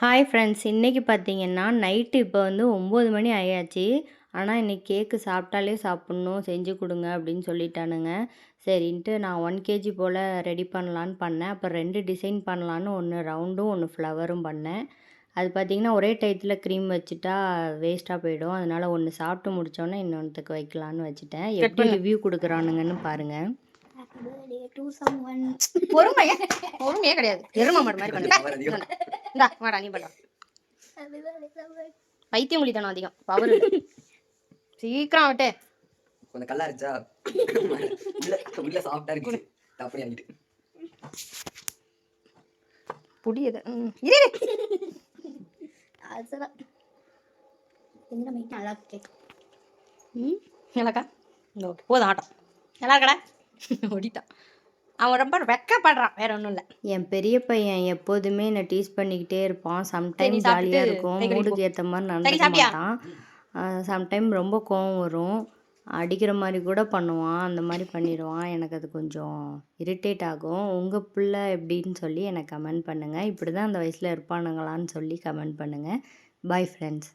Hi friends இன்றைக்கி பார்த்தீங்கன்னா night இப்போ வந்து ஒம்பது மணி ஆயாச்சு. ஆனால் இன்றைக்கி கேக்கு சாப்பிட்டாலே சாப்பிட்ணும் செஞ்சு கொடுங்க அப்படின்னு சொல்லிட்டானுங்க. சரின்ட்டு நான் ஒன் கேஜி போல் ரெடி பண்ணலான்னு பண்ணேன். அப்போ ரெண்டு டிசைன் பண்ணலான்னு ஒன்று ரவுண்டும் ஒன்று ஃப்ளவரும் பண்ணேன். அது பார்த்திங்கன்னா ஒரே டயத்தில் க்ரீம் வச்சுட்டா வேஸ்ட்டாக போயிடும். அதனால் ஒன்று சாப்பிட்டு முடித்தோன்னே இன்னொன்றுத்துக்கு வைக்கலான்னு வச்சுட்டேன். எப்படி ரிவ்யூ கொடுக்குறானுங்கன்னு பாருங்கள் பொறுமையா பொறுமையே கிடையாது. எரும மாதிரி பண்ணு. இந்தா வாடா நீ பண்ணலாம் பைத்தியம் குளித்தனம் அதிகம் பவர் சீக்கிரம் விட்டு. கொஞ்சம் கல்லா இருந்துச்சா உள்ள சாஃப்டா இருக்கு அப்படி ஆகிட்டு புடியது ம், இரு இரு. ம், நல்லாக்கா இந்த ஓகே போதும் ஆட்டம். நல்லா இருக்கடா. ஓடிட்டான் அவன் ரொம்ப வெக்கப்படுறான் வேற ஒன்றும் இல்லை. என் பெரிய பையன் எப்போதுமே என்னை டீஸ் பண்ணிக்கிட்டே இருப்பான். சம்டைம் ஜாலியாக இருக்கும். மூடுக்கு. ஏற்ற மாதிரி நடந்துக்க? மாட்டான். சம்டைம் ரொம்ப கோவம் வரும். அடிக்கிற மாதிரி கூட பண்ணுவான். அந்த மாதிரி பண்ணிடுவான். எனக்கு அது கொஞ்சம் இரிட்டேட் ஆகும். உங்கள் பிள்ளை எப்படின்னு சொல்லி எனக்கு கமெண்ட் பண்ணுங்கள் இப்படி தான் அந்த வயசில் இருப்பானுங்களான்னு சொல்லி கமெண்ட் பண்ணுங்கள் பாய் ஃப்ரெண்ட்ஸ்